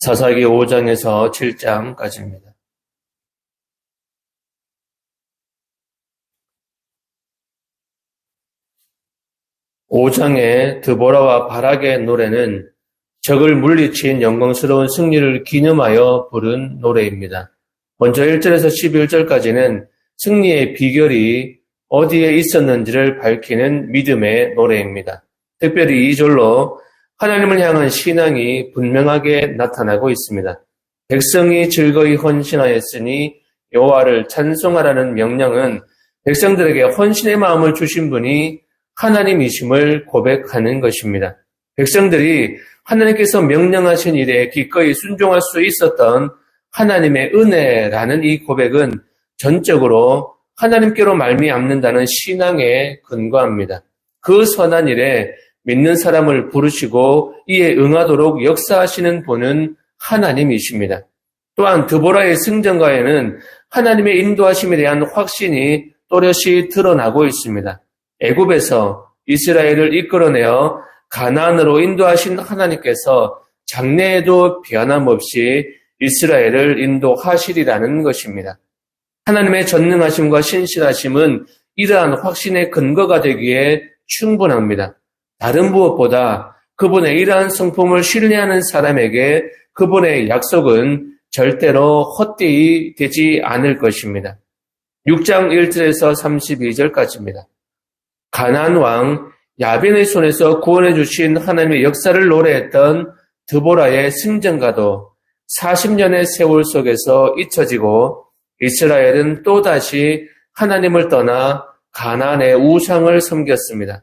사사기 5장에서 7장까지입니다. 5장의 드보라와 바락의 노래는 적을 물리친 영광스러운 승리를 기념하여 부른 노래입니다. 먼저 1절에서 11절까지는 승리의 비결이 어디에 있었는지를 밝히는 믿음의 노래입니다. 특별히 2절로 하나님을 향한 신앙이 분명하게 나타나고 있습니다. 백성이 즐거이 헌신하였으니 여호와를 찬송하라는 명령은 백성들에게 헌신의 마음을 주신 분이 하나님이심을 고백하는 것입니다. 백성들이 하나님께서 명령하신 일에 기꺼이 순종할 수 있었던 하나님의 은혜라는 이 고백은 전적으로 하나님께로 말미암는다는 신앙에 근거합니다. 그 선한 일에 믿는 사람을 부르시고 이에 응하도록 역사하시는 분은 하나님이십니다. 또한 드보라의 승전가에는 하나님의 인도하심에 대한 확신이 또렷이 드러나고 있습니다. 애굽에서 이스라엘을 이끌어내어 가나안으로 인도하신 하나님께서 장래에도 변함없이 이스라엘을 인도하시리라는 것입니다. 하나님의 전능하심과 신실하심은 이러한 확신의 근거가 되기에 충분합니다. 다른 무엇보다 그분의 이러한 성품을 신뢰하는 사람에게 그분의 약속은 절대로 헛되이 되지 않을 것입니다. 6장 1절에서 32절까지입니다. 가난 왕 야빈의 손에서 구원해 주신 하나님의 역사를 노래했던 드보라의 승전가도 40년의 세월 속에서 잊혀지고 이스라엘은 또다시 하나님을 떠나 가난의 우상을 섬겼습니다.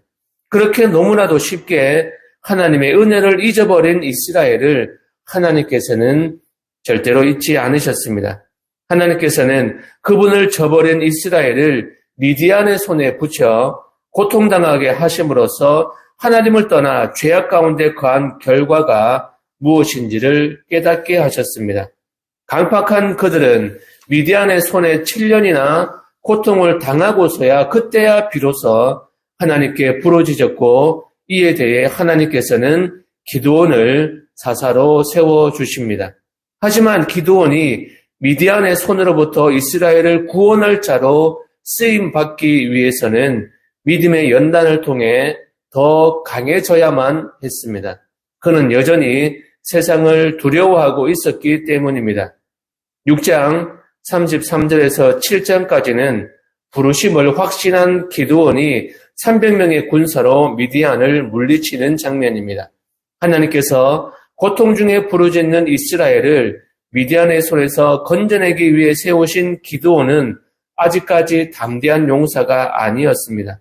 그렇게 너무나도 쉽게 하나님의 은혜를 잊어버린 이스라엘을 하나님께서는 절대로 잊지 않으셨습니다. 하나님께서는 그분을 저버린 이스라엘을 미디안의 손에 붙여 고통당하게 하심으로써 하나님을 떠나 죄악 가운데 거한 결과가 무엇인지를 깨닫게 하셨습니다. 강팍한 그들은 미디안의 손에 7년이나 고통을 당하고서야 그때야 비로소 하나님께 부러지졌고 이에 대해 하나님께서는 기도원을 사사로 세워 주십니다. 하지만 기도원이 미디안의 손으로부터 이스라엘을 구원할 자로 쓰임 받기 위해서는 믿음의 연단을 통해 더 강해져야만 했습니다. 그는 여전히 세상을 두려워하고 있었기 때문입니다. 6장 33절에서 7장까지는 부르심을 확신한 기도원이 300명의 군사로 미디안을 물리치는 장면입니다. 하나님께서 고통 중에 부르짖는 이스라엘을 미디안의 손에서 건져내기 위해 세우신 기도원은 아직까지 담대한 용사가 아니었습니다.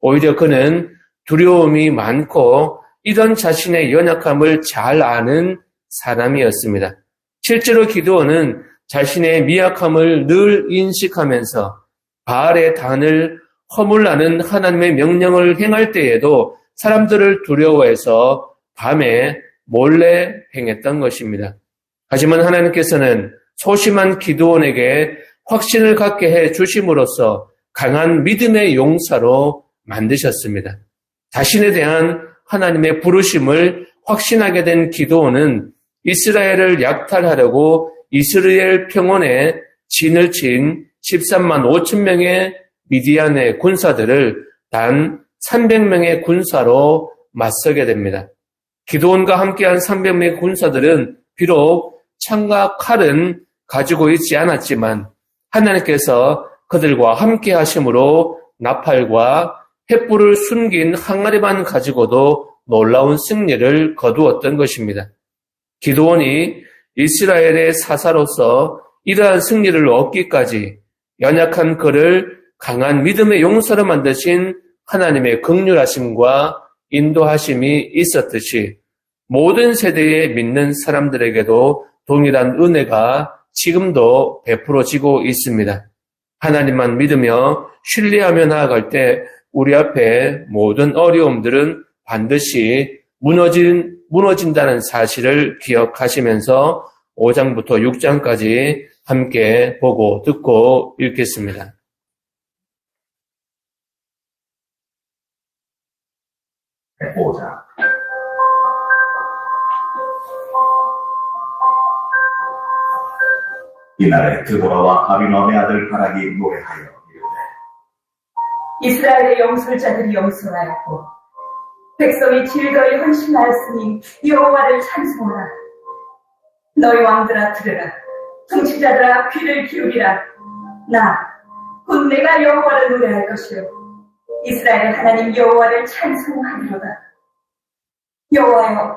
오히려 그는 두려움이 많고 이런 자신의 연약함을 잘 아는 사람이었습니다. 실제로 기도원은 자신의 미약함을 늘 인식하면서 바알의 단을 허물나는 하나님의 명령을 행할 때에도 사람들을 두려워해서 밤에 몰래 행했던 것입니다. 하지만 하나님께서는 소심한 기도원에게 확신을 갖게 해 주심으로써 강한 믿음의 용사로 만드셨습니다. 자신에 대한 하나님의 부르심을 확신하게 된 기도원은 이스라엘을 약탈하려고 이스라엘 평원에 진을 친 13만 5천 명의 미디안의 군사들을 단 300명의 군사로 맞서게 됩니다. 기도원과 함께한 300명의 군사들은 비록 창과 칼은 가지고 있지 않았지만 하나님께서 그들과 함께 하심으로 나팔과 횃불을 숨긴 항아리만 가지고도 놀라운 승리를 거두었던 것입니다. 기도원이 이스라엘의 사사로서 이러한 승리를 얻기까지 연약한 그를 강한 믿음의 용서로 만드신 하나님의 극률하심과 인도하심이 있었듯이 모든 세대에 믿는 사람들에게도 동일한 은혜가 지금도 베풀어지고 있습니다. 하나님만 믿으며 신뢰하며 나아갈 때 우리 앞에 모든 어려움들은 반드시 무너진, 무너진다는 사실을 기억하시면서 5장부터 6장까지 함께 보고 듣고 읽겠습니다. 보자. 이날에 드보라와 아비노의 아들 바락이 노래하여 이르되 이스라엘의 영술자들이 영술하였고 백성이 즐거이 헌신하였으니 여호와를 찬송하라 너희 왕들아 들으라 통치자들아 귀를 기울이라. 나 곧 내가 여호와를 노래할 것이요 이스라엘의 하나님 여호와를 찬송하리로다. 여호와여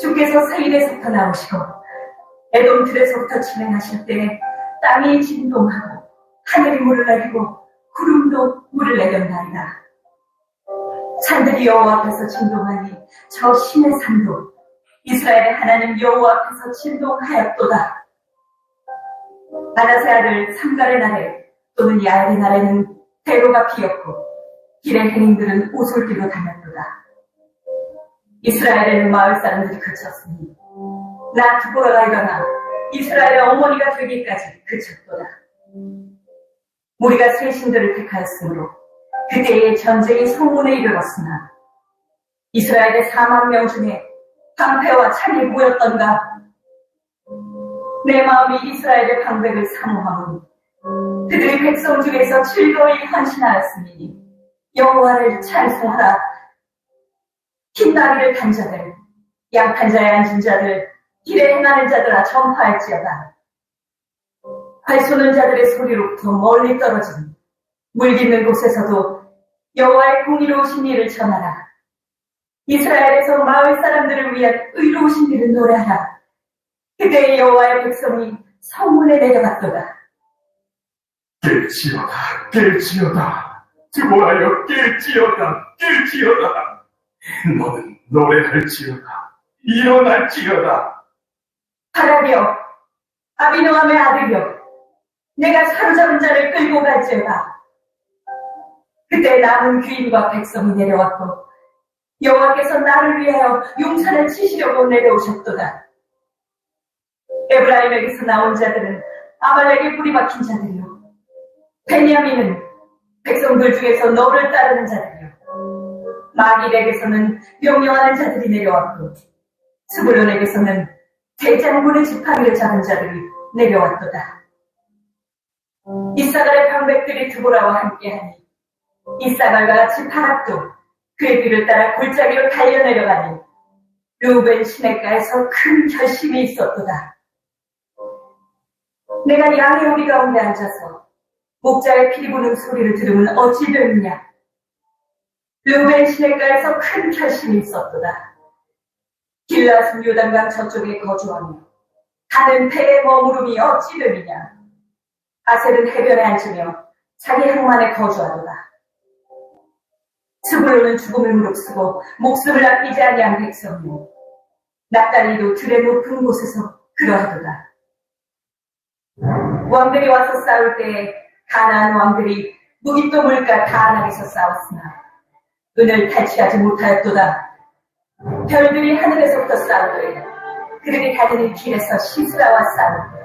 주께서 세일에서부터 나오시고 에돔 들에서부터 진행하실 때 땅이 진동하고 하늘이 물을 내리고 구름도 물을 내렸나이다. 산들이 여호와 앞에서 진동하니 저 신의 산도 이스라엘의 하나님 여호와 앞에서 진동하였도다. 아나세 아들 삼갈의 날에 또는 야엘의 날에는 대로가 피었고 길의 행인들은 띠고 다녔도다. 이스라엘에는 마을 사람들이 그쳤으니 나 두보라가 일어나 이스라엘의 어머니가 되기까지 그쳤도다. 우리가 새 신들을 택하였으므로 그때의 전쟁이 성문에 이르렀으나 이스라엘의 4만 명 중에 방패와 창이 보였던가 내 마음이 이스라엘의 방백을 사모하오니 그들이 백성 중에서 즐거이 헌신하였으니 여호와를 찬송하라 흰다리를 단 자들 양탄자에 앉은 자들 길에 행하는 자들아 전파할지어다 발 쏘는 자들의 소리로부터 멀리 떨어진 물 깊는 곳에서도 여호와의 공의로우신 일을 전하라. 이스라엘에서 마을 사람들을 위한 의로우신 일을 노래하라. 그때 여호와의 백성이 성문에 내려갔도다. 깰지어다 깰지어다 드보라여 깰지어다 깰지어다 너는 노래할지어다 일어날지어다 바라리여 아비노함의 아들이여 내가 사로잡은 자를 끌고 갈지어다. 그때 남은 귀인과 백성이 내려왔고 여호와께서 나를 위하여 용산을 치시려고 내려오셨도다. 에브라임에게서 나온 자들은 아말렉에 뿌리 박힌 자들이요. 베냐민은 백성들 중에서 너를 따르는 자들이요. 마길에게서는 명령하는 자들이 내려왔고 스불론에게서는 대장군의 지팡이를 잡은 자들이 내려왔도다. 이사갈의 방백들이 드보라와 함께하니 이사갈과 같이 바락도 그의 뒤를 따라 골짜기로 달려 내려가니 루벤 시내가에서 큰 결심이 있었도다. 내가 양의 우리 가운데 앉아서 목자의 피 부는 소리를 들으면 어찌 되느냐? 루벤 시내가에서 큰 결심이 있었도다. 길라스 요단강 저쪽에 거주하며 가는 배에 머무름이 어찌 되느냐? 아셀은 해변에 앉으며 자기 항만에 거주하도다. 스불로는 죽음을 무릅쓰고 목숨을 아끼지 아니한 백성이요. 납달리도 들의 높은 곳에서 그러하도다. 왕들이 와서 싸울 때에 가나안 왕들이 무기또 물가 다안에서 싸웠으나 은을 탈취하지 못하였도다. 별들이 하늘에서부터 싸우되 그들이 다니는 길에서 시스라와 싸우도다.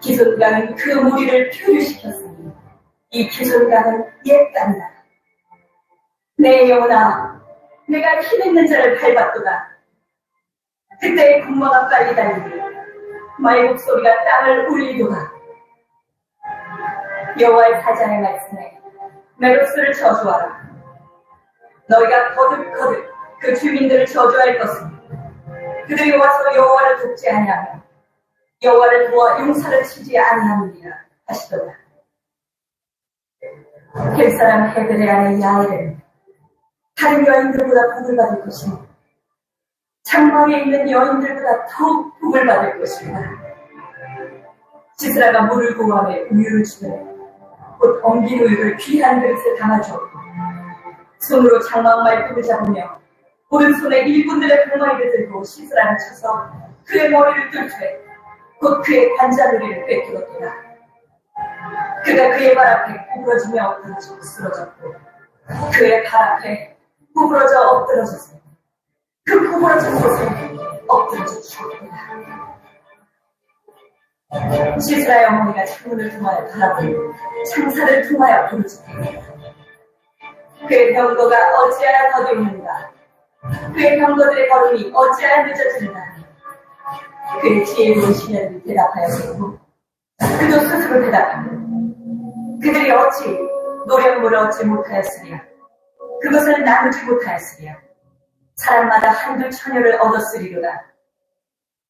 기손강은 그 무리를 표류시켰으니 이 기손강은 옛감이다. 내 영혼아, 내가 힘 있는 자를 밟았도다. 그때의 군마가 빨리 달리니 마의 목소리가 땅을 울리도다. 여호와의 사자의 말씀에 메로스를 저주하라. 너희가 거듭거듭 그 주민들을 저주할 것은 그들이 와서 여호와를 돕지 아니하며 여호와를 도와 용사를 치지 아니하느니라 하시도다. 겟사람 헤들의 아내 야엘은 다른 여인들보다 복을 받을 것이니 창방에 있는 여인들 보다 더욱 복을 받을 것이다. 시스라가 물을 구하며 우유를 주되 곧 엉긴 우유를 귀한 그릇에 담아주었고 손으로 장막 말뚝을 잡으며 오른손에 일꾼들의 병마리를 들고 시스라를 쳐서 그의 머리를 뚫되 곧 그의 관자놀이를 꿰뚫었더라. 그가 그의 발 앞에 구부러지며 엎드러지고 쓰러졌고 그의 발 앞에 구부러져 엎드러졌어. 그 구부러진 곳에 시스라의 어머니가 창문을 통하여 바라보고 창사를 통하여 부르짖다. 그의 병거가 어찌하여 더디는가 그의 병거들의 걸음이 어찌하여 늦어지는가 그의 지혜로운 시련을 대답하였고 그도 스스로 대답하고 그들이 어찌 노력물을 얻지 못하였으랴 그것을 나누지 못하였으랴 사람마다 한두 처녀를 얻었으리로다.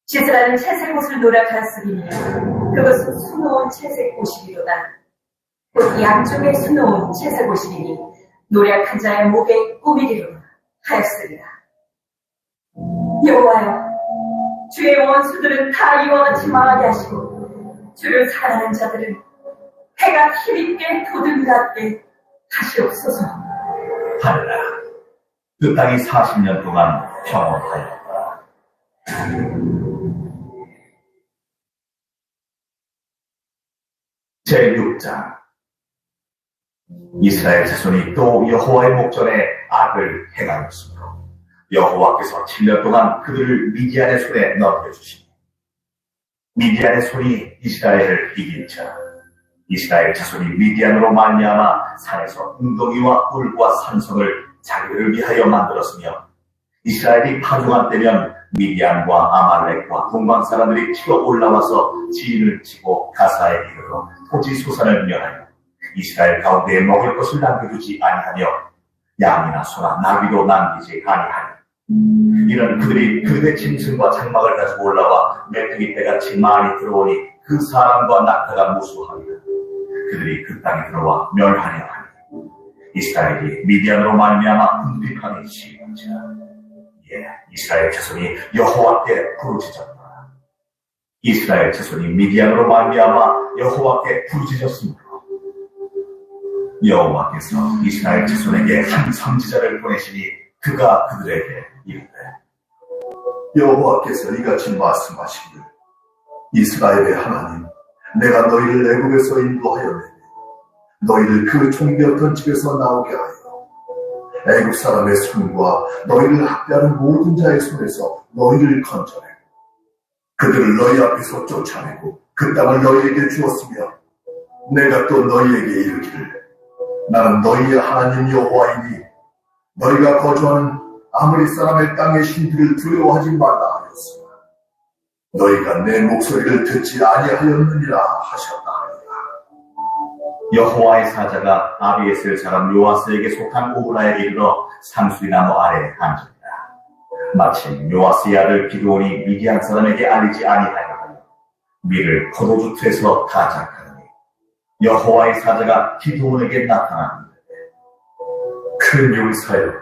시스라는 채색 옷을 노력하였으리니 그것은 수놓은 채색 옷이리로다. 곧 양쪽에 수놓은 채색 옷이리니 노력한 자의 목에 꾸미리로다 하였으리라. 여호와여 주의 원수들은 다 이와 같이 망하게 하시고 주를 사랑하는 자들은 해가 힘있게 도둑같게 하시옵소서. 하늘아, 그 땅이 40년 동안 평온하였다. 제6장 이스라엘 자손이 또 여호와의 목전에 악을 행하였으므로 여호와께서 7년 동안 그들을 미디안의 손에 넘겨주시니 미디안의 손이 이스라엘을 이긴 자 이스라엘 자손이 미디안으로 말미암아 산에서 웅덩이와 꿀과 산성을 자기들을 위하여 만들었으며 이스라엘이 파종한 때면 미디안과 아말렉과 동방 사람들이 치러 올라와서 지인을 치고 가사에 이르러 토지 소산을 멸하여 이스라엘 가운데 먹을 것을 남겨두지 아니하며 양이나 소나 나귀도 남기지 아니하니. 이는 그들이 그들의 짐승과 장막을 가지고 올라와 메뚜기 때같이 많이 들어오니 그 사람과 낙타가 무수하니라. 그들이 그 땅에 들어와 하니 이스라엘이 미디안으로 말미암아 궁핍하니 시기자 예, 이스라엘 자손이 여호와께 부르짖었다. 이스라엘 자손이 미디안으로 말미암아 여호와께 부르짖었으므로 여호와께서 이스라엘 자손에게 한 선지자를 보내시니 그가 그들에게 이르되 여호와께서 이같이 말씀하시기를 이스라엘의 하나님 내가 너희를 애굽에서 인도하였느니 너희를 그 종되었던 집에서 나오게 하여 애굽 사람의 손과 너희를 학대하는 모든 자의 손에서 너희를 건져내고 그들을 너희 앞에서 쫓아내고 그 땅을 너희에게 주었으며 내가 또 너희에게 이르기를 나는 너희의 하나님 여호와이니 너희가 거주하는 아무리 사람의 땅의 신들을 두려워하지 말라 하였으나 너희가 내 목소리를 듣지 아니하였느니라 하셨다 하니라. 여호와의 사자가 아비에셀 사람 요아스에게 속한 오브라에 이르러 상수리 나무 아래에 앉으니라. 마침 요아스의 아들 기드온이 미디안 사람에게 알리지 아니하여 밀을 포도주 틀에서 타작하니 여호와의 사자가 기드온에게 나타났는데 큰 용사여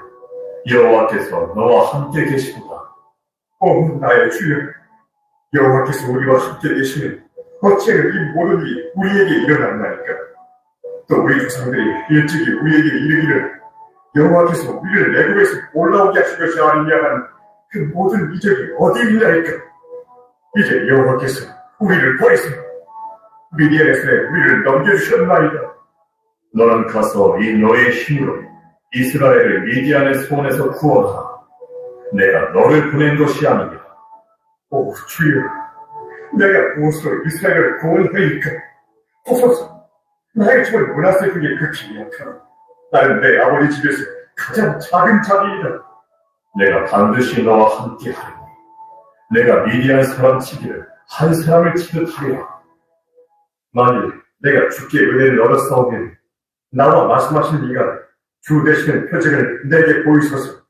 여호와께서 너와 함께 계시도다. 오 나의 주여 여호와께서 우리와 함께 계시면 어찌하여 이 모든 일이 우리에게 일어났나이까 또 우리 조상들이 일찍이 우리에게 이르기를 여호와께서 우리를 애굽에서 올라오게 하신 것이 아니냐 하는 그 모든 이적이 어디 있나이까 이제 여호와께서 우리를 버리사 미디안의 손에 우리를 넘겨주셨나이다 너는 가서 이 너의 힘으로 이스라엘을 미디안의 손에서 구원하라. 내가 너를 보낸 것이 아니냐. 오 주여, 내가 무엇으로 이스라엘을 구원하니까 보소서. 나의 집을 문하세 그게 극히 약하다. 나는 내 아버지 집에서 가장 작은 자리이다. 내가 반드시 너와 함께 하리니 내가 미디안 사람 치기를 한 사람을 치듯 하리라. 만일 내가 주께 은혜를 얻었사오면 나와 말씀하신 이가 주 되시는 표적을 내게 보이소서.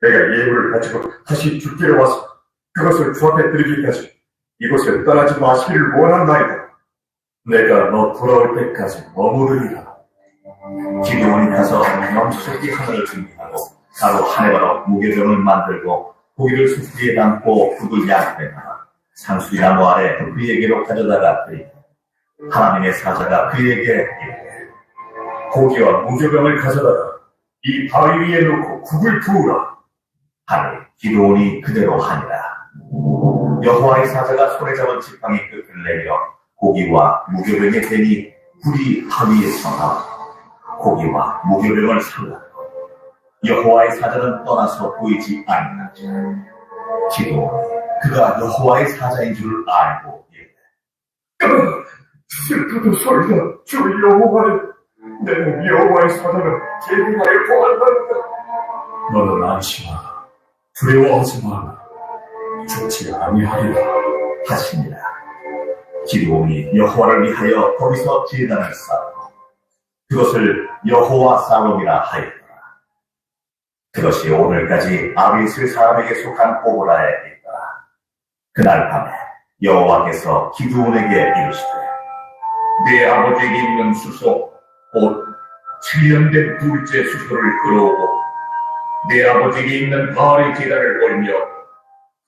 내가 예물을 가지고 다시 주께로 와서 그것을 주 앞에 드리기까지 이곳을 떠나지 마시기를 원한나이다. 내가 너 돌아올 때까지 머무르리라. 기드온이 가서 명수새끼 하나를 준비하고 가로 한 해바로 무게병을 만들고 고기를 수수기에 담고 양에 담아 상수리나무 아래 그에게로 가져다가 드리니 하나님의 사자가 그에게 이르되 고기와 무교병을 가져다가 이 바위 위에 놓고 국을 부으라. 하니 기드온이 그대로 하니라. 여호와의 사자가 손에 잡은 지팡이 끝을 내려 고기와 무교병에 대니 불이 바위에 서 나와 고기와 무교병을 살랐고 여호와의 사자는 떠나서 보이지 아니하지. 기드온이 그가 여호와의 사자인 줄을 알고 이르되 슬프도소이다. 주 여호와를 내는 여호와의 사자가 제비하여 보한다는다. 너는 안심하라. 두려워하지 마라. 죽지 아니하리라. 하시니라. 기드온이 여호와를 위하여 거기서 제단을 쌓고 그것을 여호와 살롬이라 하였더라. 그것이 오늘까지 아비스 사람에게 속한 오보라에 있더라. 그날 밤에 여호와께서 기드온에게 이르시되 내 아버지에게 있는 수소, 곧 7년 된 둘째 수소를 끌어오고, 내 아버지에게 있는 바알의 계단을 올며,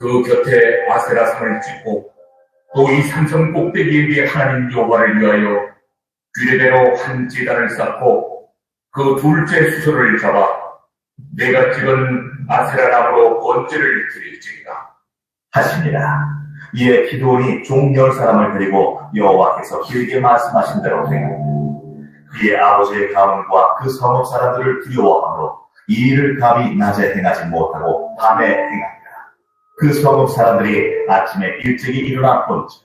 그 곁에 아세라 산을 찍고, 또 이 산성 꼭대기에 위에 하나님 여호와를 위하여 규례대로 한 제단을 쌓고, 그 둘째 수소를 잡아, 내가 찍은 아세라 나무로 번제를 드릴지니라. 하시니라. 이에 기드온이 종열 사람을 데리고 여호와께서 길게 말씀하신 대로 행하고 그의 아버지의 가문과 그 성읍 사람들을 두려워하므로 이 일을 감히 낮에 행하지 못하고 밤에 행하니라. 그 성읍 사람들이 아침에 일찍이 일어나 본즉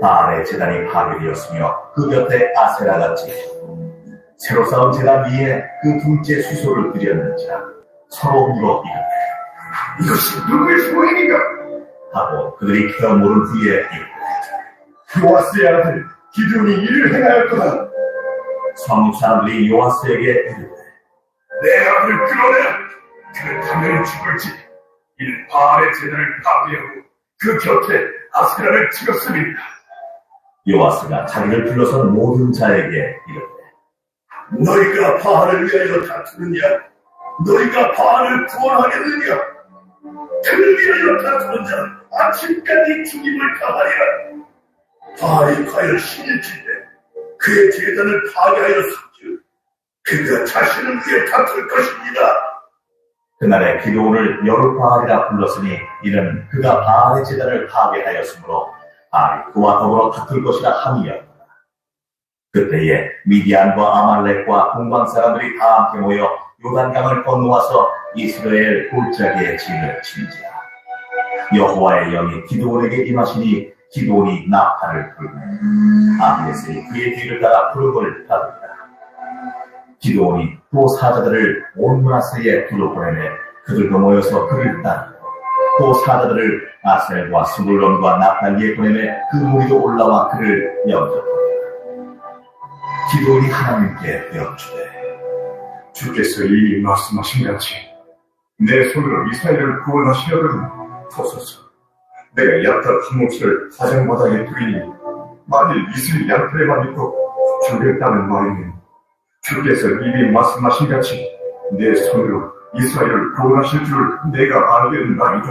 바알의 재단이 파괴되었으며 그 곁에 아세라가 지고 새로 쌓은 재단 위에 그 둘째 수소를 드렸는지라 서로 물어 이르되 이것이 누구의 소행인가? 하고 그들이 캐어 물은 후에 이르되 요아스의 아들 기드온이 이를 행하였도다. 성읍 사람들이 요아스에게 이르되 내 아들을 끌어내라. 그는 당연히 죽을지. 바알의 재단을 파괴하고 그 곁에 아스라를 찍었음이다. 요아스가 자기를 불러선 모든 자에게 이르되 너희가 바알을 위하여 다투느냐? 너희가 바알을 구원하겠느냐? 그를 위하여 다투는 자는 아침까지 죽임을 당하리라. 바알이 과연 신일진데 그의 재단을 파괴하여 삼킬 그가 자신을 위해 다툴 것입니다. 그날에 기도원을 여룻바알이라 불렀으니 이는 그가 바알의 재단을 파괴하였으므로 바알이 그와 더불어 다툴 것이라 함이었다. 그때에 미디안과 아말렉과 동방 사람들이 다 함께 모여 요단강을 건너와서 이스라엘 골짜기에 진을 친지라. 여호와의 영이 기도원에게 임하시니 기도원이 나팔을 불고 아비에스이 그의 뒤를 따라 부름을 받으리라. 기도원이 또 사자들을 온 문하세에 두루 보내매 그들도 모여서 그를 따르고 또 사자들을 아셀과 스불론과 나팔리에 보내매 그 무리도 올라와 그를 영접하니라. 기도원이 하나님께 여쭈되 주께서 이미 말씀하신 같이 내 손으로 이스라엘을 구원하시려거든 보소서. 내가 야타 한 몫을 사장바닥에 두리니 만일 이슬이 야타에만 있고 죽였다는 말이니 주께서 이미 말씀하신 같이 내 손으로 이스라엘을 구원하실 줄 내가 알겠나이다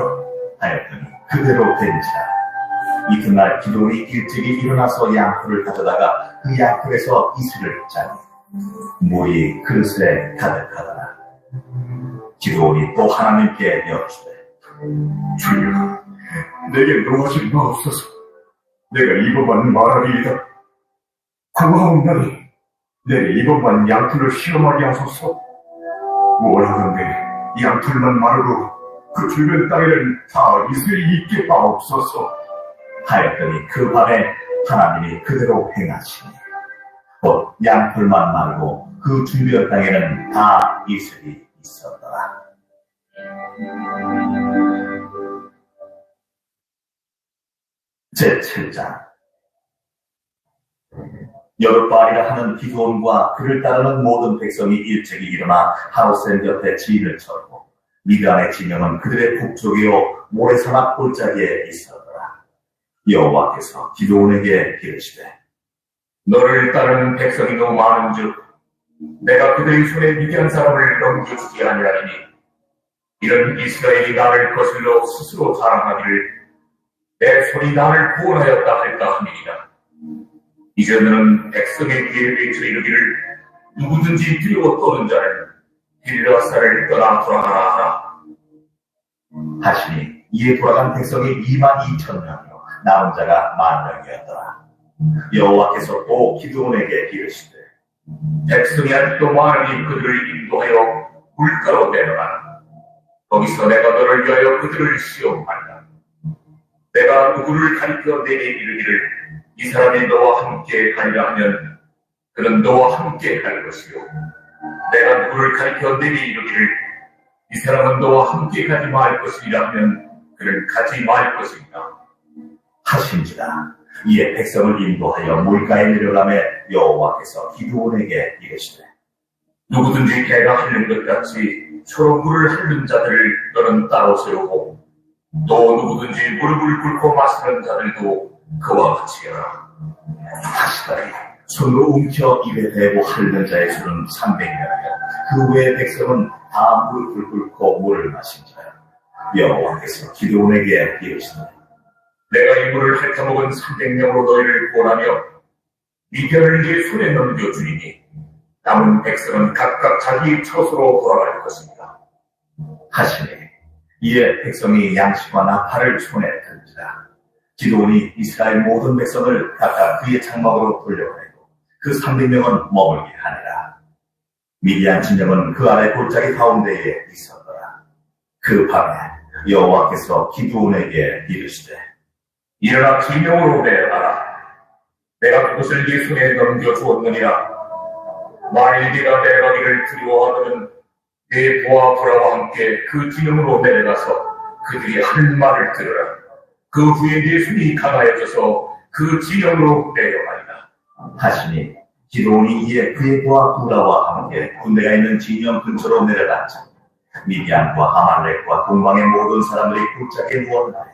하였더니 그대로 된지라. 이튿날 기도원이 일찍이 일어나서 양풀을 가져다가 그 양풀에서 이슬을 짜니 물이 그릇에 가득하더라. 기도원이 또 하나님께 여쭈되 주여 내게 노하지 마옵소서 내가 이것만 말하리이다 고마움나니 내게 이것만 양풀을 실험하게 하소서 뭐라건대 양풀만 마르고 그 주변 땅에는 다 이슬이 있게 하옵소서 하였더니 그 밤에 하나님이 그대로 행하시니 곧 양풀만 말고 그 주변 땅에는 다 이슬이 있었더라. 제7장 여룻바알이라 하는 기도원과 그를 따르는 모든 백성이 일찍이 일어나 하루센 곁에 지인을 쳐고 미단의 진영은 그들의 북쪽이요 모래산 앞 골짜기에 있었더라. 여호와께서 기도원에게 이르시되 너를 따르는 백성이 너무 많은즉 내가 그들의 손에 미디안 사람을 넘겨주지 아니하리니 이런 이스라엘이 나를 거슬러 스스로 자랑하기를 내 손이 나를 구원하였다 할까 함이니라 이제 너는 백성의 뒤에 외쳐 이르기를 누구든지 두려워 떠는 자를 길라사를 떠나 돌아가라 하라 하시니 이에 돌아간 백성이 2만 2천 명이요 남은 자가 만 명이었더라. 여호와께서 또 기드온에게 이르시되 백성이 아직도 많으니 그들을 인도하여 물가로 내려가라. 거기서 내가 너를 위하여 그들을 시험한다. 내가 누구를 가리켜 내게 이르기를 이 사람이 너와 함께 가리라 하면 그는 너와 함께 갈 것이요. 내가 누구를 가리켜 내게 이르기를 이 사람은 너와 함께 가지 말 것이라 하면 그는 가지 말 것입니다. 하신지라 이에 백성을 인도하여 물가에 내려가매 여호와께서 기드온에게 이르시되 누구든지 개가 핥는 것 같이 서로 물을 핥는 자들을 너는 따로 세우고 또 누구든지 무릎을 꿇고 마시는 자들도 그와 같이 해라. 하시더니 손으로 움켜 입에 대고 핥는 자의 수는 300명이요 그 외의 백성은 다 무릎을 꿇고 물을 마신지라 여호와께서 기드온에게 이르시되 내가 이 물을 핥아먹은 300명으로 너희를 보라며 미련을 네 손에 넘겨주리니 남은 백성은 각각 자기 처소로 돌아갈 것입니다. 하시니 이에 백성이 양식과 나팔을 손에 기도온이 이스라엘 모든 백성을 각각 그의 장막으로 돌려보내고 그 300명은 머물게 하니라 미디안 진영은 그 아래 골짜기 가운데에 있었더라 그 밤에 여호와께서 기도온에게 이르시되 일어나 진영으로 내려가라. 내가 그것을 네 손에 넘겨주었느니라. 만일 네가 내려가기를 두려워하거든 네 부하 브라와 함께 그 진영으로 내려가서 그들이 하는 말을 들으라. 그 후에 네 손이 강하여져서 그 진영으로 내려가리라. 하시니 기도온이 이에 그의 부하 구라와 함께 군대가 있는 진영 근처로 내려갔자 미디안과 아말렉과 동방의 모든 사람들이 골짜기에 누웠나니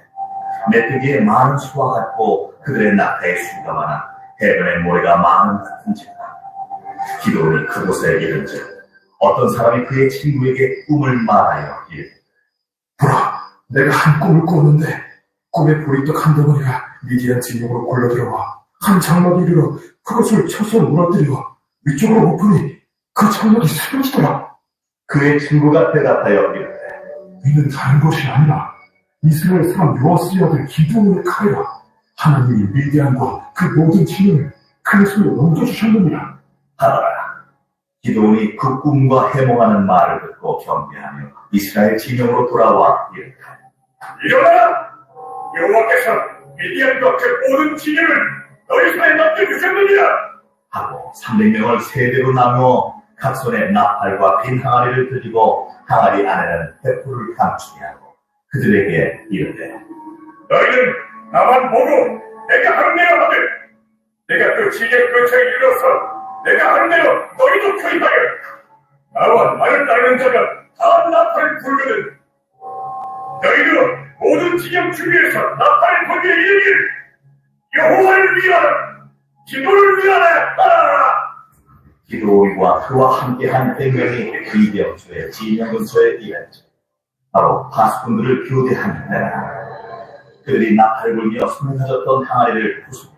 메뚜기의 많은 수와 같고 그들의 낙타의 수가 많아 해변의 모래가 많은 같은지라 기도온이 그곳에 이른즉 어떤 사람이 그의 친구에게 꿈을 말하여 이르되 보라, 내가 한 꿈을 꿨는데 꿈의 보리떡 한 덩어리가 미디안 진영으로 굴러들어와 한 장막에 이르러 그것을 쳐서 무너뜨려 위쪽으로 엎으니 그 장막이 쓰러지더라. 그의 친구가 대답하여 이르되 이는 다른 것이 아니라 이스라엘 사람 요아스의 아들 기드온의 칼이라 하나님이 미디안과 그 모든 진영을 그의 손에 넘겨주셨느니라. 하더라. 기도온이 그 꿈과 해몽하는 말을 듣고 경계하며 이스라엘 진영으로 돌아와 이르되 일어나라! 여호와께서 미디안과 그 모든 진영을 너희 손에 넘겨주셨느니라. 하고 300명을 세대로 나누어 각 손에 나팔과 빈 항아리를 들이고 항아리 안에는 횃불을 감추게 하고 그들에게 이르되 너희는 나만 보고 내가 하는 대로 하되 내가 그 지경 근처에 이르러서 내가 하는 대로 너희도 그리 하여 나와 나를 따르는 자가 다 나팔을 불거든 너희도 모든 지경 주위에서 나팔을 불게 이르길 여호와를 위하라 기도를 위하라 따라라 기도온과 그와 함께한 100명이 이병주의 진영 근처에 이르렀죠. 바로 파수꾼들을 교대하는 데라 그들이 나팔을 불며 손에 가졌던 항아리를 부숩니다.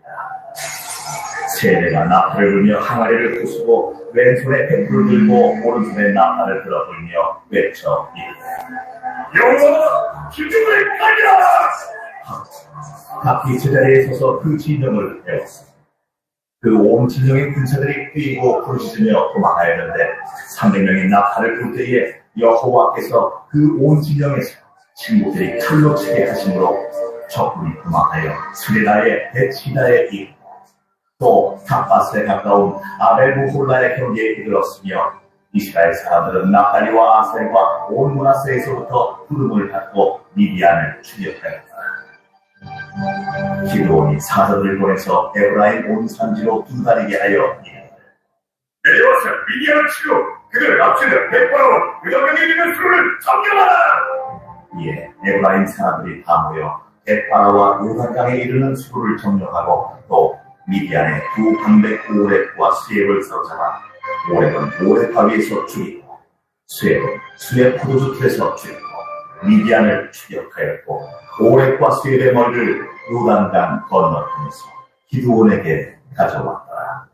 세대가 나팔을 불며 항아리를 부수고 왼손에 횃불을 들고 오른손에 나팔을 들어 불며 외쳐 이르되 여호와 기도를 하리라 각기 제자리에 서서 그 진영을 배웠습니다. 그온 진영의 군사들이 뛰고 부르짖으며 도망하였는데 300명의 나팔을 불 때에 여호와께서 그 온 진영에서 친구들이 칼로 치게 하심으로 적군이 도망하여 스레나의 베치다에 이르고 또 탑바스에 가까운 아벨부홀라의 경계에 이르렀으며 이스라엘 사람들은 나팔리와 아셀과 온 문하세에서부터 구름을 받고 미디안을 추격하였다. 기도원이 사람을 보내서 에브라임 온 산지로 두다리게 하여 이르되 내려와서 미디안을 치고 그들을 앞치는 백바로 의정령에 있는 수를 점령하라 이에 에브라임 사람들이 다 모여 에파라와 요단강에 이르는 수로를 점령하고 또 미디안의 두 방백 오랩과 수액을 사로잡아 오랩은 오랩 바위에서 죽이고 수액은 수액 포도주 틀에서 죽이고 미디안을 추격하였고 오랩과 수액의 머리를 요단강 건너편에서 기드온에게 가져왔다.